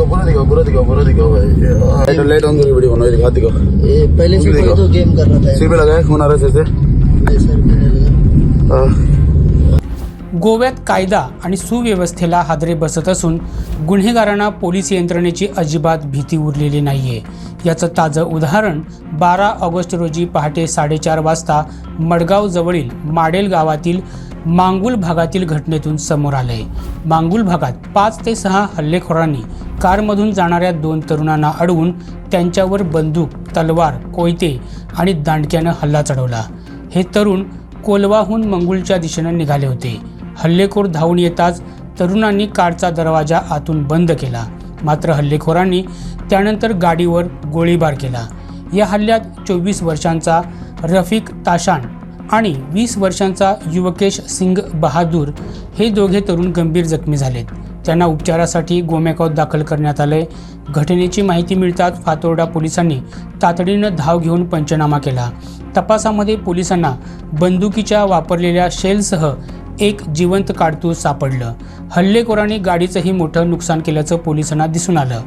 दिखाओ पूरा दिखाओ पूरा दिखाओ पूरा दिखाओ भाई। लाइट ऑन करके वीडियो बनाओ दिखाओ ये पहले से देखो। तो गेम कर रहा था। सिर पे लगा खून आ रहा है सिर नहीं लगा। गोव्यात कायदा आणि सुव्यवस्थेला हादरे बसत असून गुन्हेगारांना पोलीस यंत्रणेची अजिबात भीती उरलेली नाहीये. याचं ताजं उदाहरण बारा ऑगस्ट रोजी पहाटे साडेचार वाजता मडगाव जवळील माडेल गावातील मांगुल भागातील घटनेतून समोर आलंय. मांगुल भागात पाच ते सहा हल्लेखोरांनी कारमधून जाणाऱ्या दोन तरुणांना अडवून त्यांच्यावर बंदूक तलवार कोयते आणि दांडक्यानं हल्ला चढवला. हे तरुण कोलवाहून मंगुलच्या दिशेनं निघाले होते. हल्लेखोर धावून येताच तरुणांनी कारचा दरवाजा आतून बंद केला. मात्र हल्लेखोरांनी त्यानंतर गाडीवर गोळीबार केला. या हल्ल्यात चोवीस वर्षांचा रफिक ताशान आणि वीस वर्षांचा युवकेश सिंग बहादूर हे दोघे तरुण गंभीर जखमी झालेत. त्यांना उपचारासाठी गोमेकावत दाखल करण्यात आले. घटनेची माहिती मिळताच फातोर्डा पोलिसांनी तातडीनं धाव घेऊन पंचनामा केला. तपासामध्ये पोलिसांना बंदुकीच्या वापरलेल्या शेलसह एक जिवंत काडतूस सापडलं. हल्लेखोरांनी गाडीचंही मोठं नुकसान केल्याचं पोलिसांना दिसून आलं.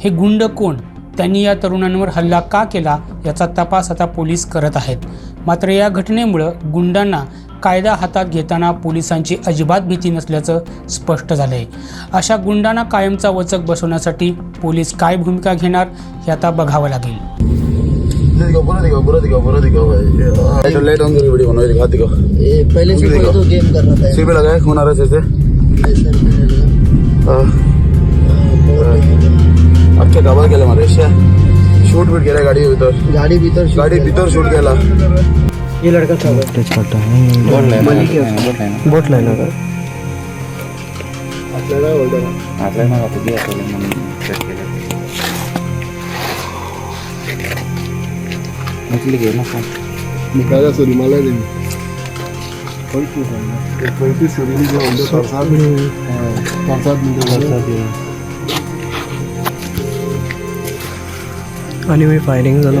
हे गुंड कोण? त्यांनी या तरुणांवर हल्ला का केला? याचा तपास आता पोलीस करत आहेत. मात्र या घटनेमुळं गुंडांना कायदा हातात घेताना पोलिसांची अजिबात भीती नसल्याचं स्पष्ट झालंय. अशा गुंडांना कायमचा वचक बसवण्यासाठी पोलीस काय भूमिका घेणार हे आता बघावं लागेल. ये दिखाओ पूरा दिखाओ पूरा दिखाओ पूरा दिखाओ भाई लाइट लाइट ऑन करके वीडियो बनाओ हाथ दिखाओ ये पहले से कोई तो गेम कर रहा था सिर पे लगा है खून आ रहा है सिर से नहीं सर मैंने लगा हाँ। हाँ, बहुत अख्ख्या गावात गेला मारे शूट बीट गेला गाडी भीतर गाड़ी भीतर shoot गाडी किया। भीतर शूट केला ये लड़का था बोट लाइन होगा निकाला सुरी। मला दे कोणती सुरी जे म्हणजे प्रसाद प्रसाद म्हणजे आणि मी फायरिंग झालो